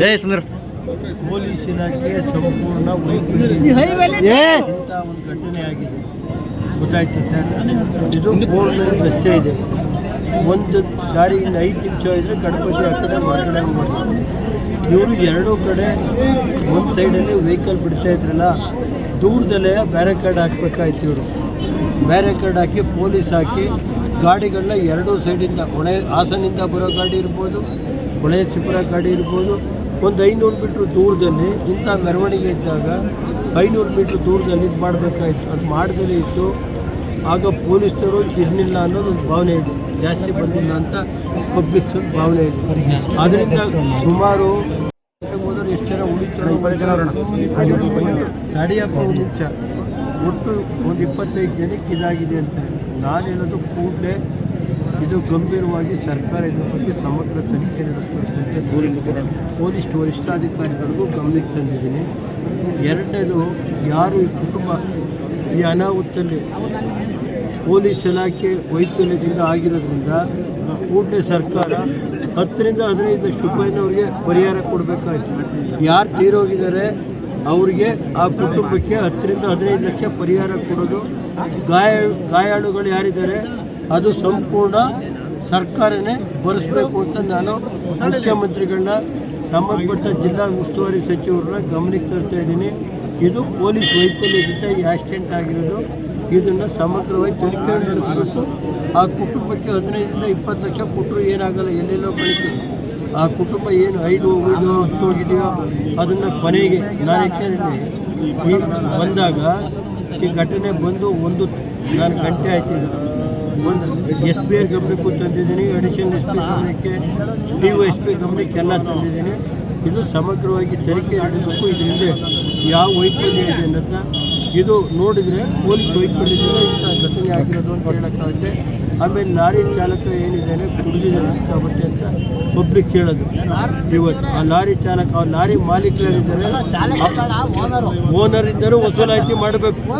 ಜಯ Sundar. Police ಇಲಾಖೆ ಸಂಪೂರ್ಣ ವೈಫಲ್ಯ ಇಂಥ ಒಂದು ಘಟನೆ ಆಗಿದೆ. ಗೊತ್ತಾಯ್ತು ಸರ್? ಇದು ಲೈನ್ ರಸ್ತೆ ಇದೆ. ಒಂದು ದಾರಿಯಿಂದ ಐದು ನಿಮಿಷ ಇದ್ರೆ ಗಣಪತಿ ಕಡೆ ಹೊರಗಡೆ ಹೋಗ್ಬಾರ್ದು ಇವರು ಎರಡೂ ಕಡೆ ಒಂದು ಸೈಡಲ್ಲಿ ವೆಹಿಕಲ್ ಬಿಡ್ತಾ ಇದ್ರಲ್ಲ ದೂರದಲ್ಲೇ ಬ್ಯಾರಿಕೇಡ್ ಹಾಕ್ಬೇಕಾಯ್ತು ಇವರು. ಬ್ಯಾರಿಕೇಡ್ ಹಾಕಿ ಪೊಲೀಸ್ ಹಾಕಿ ಗಾಡಿಗಳನ್ನ ಎರಡೂ ಸೈಡಿಂದ ಹೊಣೆ ಹಾಸನಿಂದ ಬರೋ ಗಾಡಿ ಇರ್ಬೋದು ಹೊಳೆ ಸಿಪುರ ಕಾಡಿ ಇರ್ಬೋದು. ಒಂದು ಐನೂರು ಮೀಟ್ರ್ ದೂರದಲ್ಲಿ ಇಂಥ ಮೆರವಣಿಗೆ ಇದ್ದಾಗ ಐನೂರು ಮೀಟ್ರ್ ದೂರದಲ್ಲಿ ಇದು ಮಾಡಬೇಕಾಯಿತು. ಅದು ಮಾಡದೇ ಇತ್ತು. ಆಗ ಪೊಲೀಸರು ಇರಲಿಲ್ಲ ಅನ್ನೋದು ಒಂದು ಭಾವನೆ ಇದೆ. ಜಾಸ್ತಿ ಬಂದಿಲ್ಲ ಅಂತ ಪಬ್ಲಿಕ್ಸ್ ಭಾವನೆ ಇದೆ. ಅದರಿಂದ ಸುಮಾರು ಹೋದ್ರೆ ಎಷ್ಟು ಜನ ಉಳಿತಾರೆ ತಡೆಯಪ್ಪ ಒಂದು ನಿಮಿಷ. ಒಟ್ಟು ಒಂದು ಇಪ್ಪತ್ತೈದು ಜನಕ್ಕೆ ಇದಾಗಿದೆ ಅಂತ. ನಾನು ಹೇಳೋದು ಕೂಡಲೇ ಇದು ಗಂಭೀರವಾಗಿ ಸರ್ಕಾರ ಇದರ ಬಗ್ಗೆ ಸಮಗ್ರ ತನಿಖೆ ನಡೆಸಬೇಕು ಅಂತ ಪೊಲೀಸ್ ವರಿಷ್ಠಾಧಿಕಾರಿಗಳಿಗೂ ಗಮನಕ್ಕೆ ತಂದಿದ್ದೀನಿ. ಎರಡನೇದು ಯಾರು ಈ ಕುಟುಂಬ ಈ ಅನಾಹುತಲ್ಲಿ ಪೊಲೀಸ್ ಇಲಾಖೆ ವೈಫಲ್ಯದಿಂದ ಆಗಿರೋದ್ರಿಂದ ಕೂಡಲೇ ಸರ್ಕಾರ ಹತ್ತರಿಂದ ಹದಿನೈದು ಲಕ್ಷ ರೂಪಾಯಿನವ್ರಿಗೆ ಪರಿಹಾರ ಕೊಡಬೇಕಾಯ್ತು. ಯಾರು ತೀರೋಗಿದ್ದಾರೆ ಅವರಿಗೆ ಆ ಕುಟುಂಬಕ್ಕೆ ಹತ್ತರಿಂದ ಹದಿನೈದು ಲಕ್ಷ ಪರಿಹಾರ ಕೊಡೋದು ಗಾಯ ಗಾಯಾಳುಗಳು ಯಾರಿದ್ದಾರೆ ಅದು ಸಂಪೂರ್ಣ ಸರ್ಕಾರನೇ ಭರಿಸ್ಬೇಕು ಅಂತ ನಾನು ಮುಖ್ಯಮಂತ್ರಿಗಳನ್ನ, ಸಂಬಂಧಪಟ್ಟ ಜಿಲ್ಲಾ ಉಸ್ತುವಾರಿ ಸಚಿವರನ್ನ ಗಮನಕ್ಕೆ ತರ್ತಾ ಇದ್ದೀನಿ. ಇದು ಪೊಲೀಸ್ ವೈಫಲ್ಯದಿಂದ ಈ ಆಕ್ಸಿಡೆಂಟ್ ಆಗಿರೋದು. ಇದನ್ನು ಸಮಗ್ರವಾಗಿ ತನಿಖೆ ನಡೆಸಬೇಕು. ಆ ಕುಟುಂಬಕ್ಕೆ ಹದಿನೈದರಿಂದ ಇಪ್ಪತ್ತು ಲಕ್ಷ ಕೊಟ್ಟರು ಏನಾಗಲ್ಲ, ಎಲ್ಲೆಲ್ಲೋ ಕಳೀತದೆ ಆ ಕುಟುಂಬ ಏನು ಐದು ಹೋಗಿದೆಯೋ ಹತ್ತು ಹೋಗಿದೆಯೋ, ಅದನ್ನು ಕೊನೆಗೆ ನಾನು ಈ ಬಂದಾಗ ಈ ಘಟನೆ ಬಂದು ಒಂದು ನಾನು ಗಂಟೆ ಆಯ್ತು ಈಗ. ಒಂದು ಎಸ್ ಪಿ ಆರ್ ಗಮನಕ್ಕೂ ತಂದಿದ್ದೀನಿ. ಅಡಿಷನಲ್ ಎಸ್ ಪಿ ಗಮನಕ್ಕೆ ಡಿ ಒ ಎಸ್ ಪಿ ಗಮನಕ್ಕೆ ಎಲ್ಲ ತಂದಿದ್ದೀನಿ. ಇದು ಸಮಗ್ರವಾಗಿ ತನಿಖೆ ನಡೆಸಬೇಕು. ಇದರಿಂದ ಯಾವ ವೈಫಲ್ಯ ಇದೆ ಅನ್ನೋದನ್ನ ಇದು ನೋಡಿದರೆ ಪೊಲೀಸ್ ವೈಫಲ್ಯದಿಂದ ಇಂಥ ಘಟನೆ ಆಗಿರೋದು ಅಂತ ಹೇಳೋಕ್ಕಾಗುತ್ತೆ. ಆಮೇಲೆ ಲಾರಿ ಚಾಲಕ ಏನಿದ್ದಾನೆ ಕುಡಿದಿದ್ದಾನೆ ಸಿಕ್ಕಾಬಟ್ಟೆ ಅಂತ ಪಬ್ಲಿಕ್ ಹೇಳೋದು. ಇವತ್ತು ಆ ಲಾರಿ ಚಾಲಕ ಆ ಲಾರಿ ಮಾಲೀಕರಿದ್ದಾರೆ. ಓನರ್ ಇದ್ದರೂ ವಸೂಲಾತಿ ಮಾಡಬೇಕು.